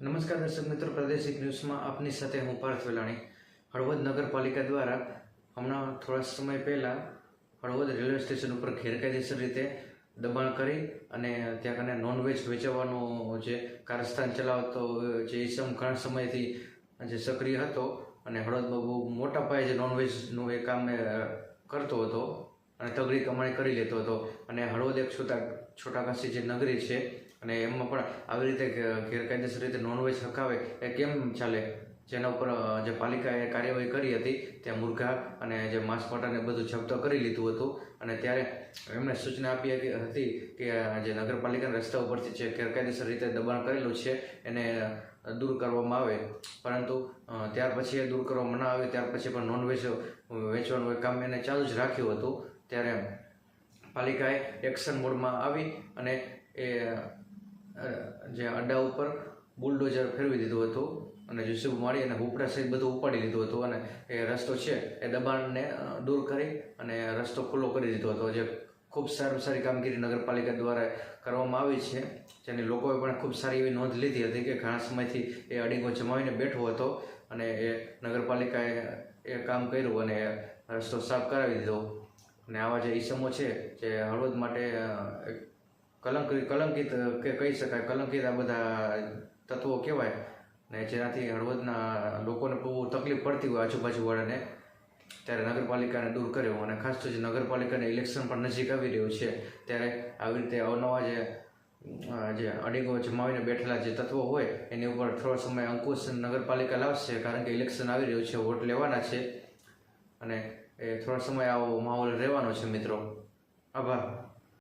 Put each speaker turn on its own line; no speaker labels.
નમસ્કાર દર્શક મિત્રો, પ્રાદેશિક ન્યૂઝમાં આપની સાથે હું પાર્થ વેલાણી. હળવદ નગરપાલિકા દ્વારા હમણાં થોડા સમય પહેલાં હળવદ રેલવે સ્ટેશન ઉપર ગેરકાયદેસર રીતે દબાણ કરી અને ત્યાં કને નોનવેજ વેચાવાનો જે કારસ્થાન ચલાવતો, જે ઈસમ ઘણા સમયથી જે સક્રિય હતો અને હળવદમાં બહુ મોટા પાયે જે નોનવેજનું એ કામ કરતો હતો અને તગડી કમાણી કરી લેતો હતો. અને હળવદ એક છોટા, છોટાકાશી જે નગરી છે અને એમાં પણ આવી રીતે ગેરકાયદેસર રીતે નોનવેજ હકાવે એ કેમ ચાલે? જેના ઉપર જે પાલિકાએ કાર્યવાહી કરી હતી, ત્યાં મુરઘા અને જે માંસપાટાને બધું જપ્ત કરી લીધું હતું. અને ત્યારે એમણે સૂચના આપી હતી કે જે નગરપાલિકાના રસ્તા ઉપરથી જે ગેરકાયદેસર રીતે દબાણ કરેલું છે, એને દૂર કરવામાં આવે. પરંતુ ત્યાર પછી એ દૂર કરવામાં ના આવે, ત્યાર પછી પણ નોનવેજ વેચવાનું કામ એને ચાલુ જ રાખ્યું હતું. ત્યારે પાલિકાએ એક્શન મોડમાં આવી અને એ જે અડ્ડા ઉપર બુલડોઝર ફેરવી દીધું હતું અને યુસુફ મારી અને ઉપડા સહિત બધું ઉપાડી લીધું હતું અને એ રસ્તો છે એ દબાણને દૂર કરી અને રસ્તો ખુલ્લો કરી દીધો હતો. જે ખૂબ સારી સારી કામગીરી નગરપાલિકા દ્વારા કરવામાં આવી છે. જેની લોકોએ પણ ખૂબ સારી એવી નોંધ લીધી હતી કે ઘણા સમયથી એ અડીંગો જમાવીને બેઠો હતો અને એ નગરપાલિકાએ એ કામ કર્યું અને રસ્તો સાફ કરાવી દીધો. અને આવા જે ઈસમો છે, જે હળવદ માટે કલંકિત કલંકિત કે કહી શકાય, કલંકિત આ બધા તત્વો કહેવાય. ને જેનાથી હળવદના લોકોને બહુ તકલીફ પડતી હોય આજુબાજુવાળાને ત્યારે નગરપાલિકાને દૂર કર્યો. અને ખાસ તો જે નગરપાલિકાને ઇલેક્શન પણ નજીક આવી રહ્યું છે, ત્યારે આવી રીતે અવનવા જે જે અડીગો જમાવીને બેઠેલા જે તત્વો હોય, એની ઉપર થોડો સમય અંકુશ નગરપાલિકા લાવશે, કારણ કે ઇલેક્શન આવી રહ્યું છે, વોટ લેવાના છે. અને એ થોડો સમય આવો માહોલ રહેવાનો છે, મિત્રો. આભાર.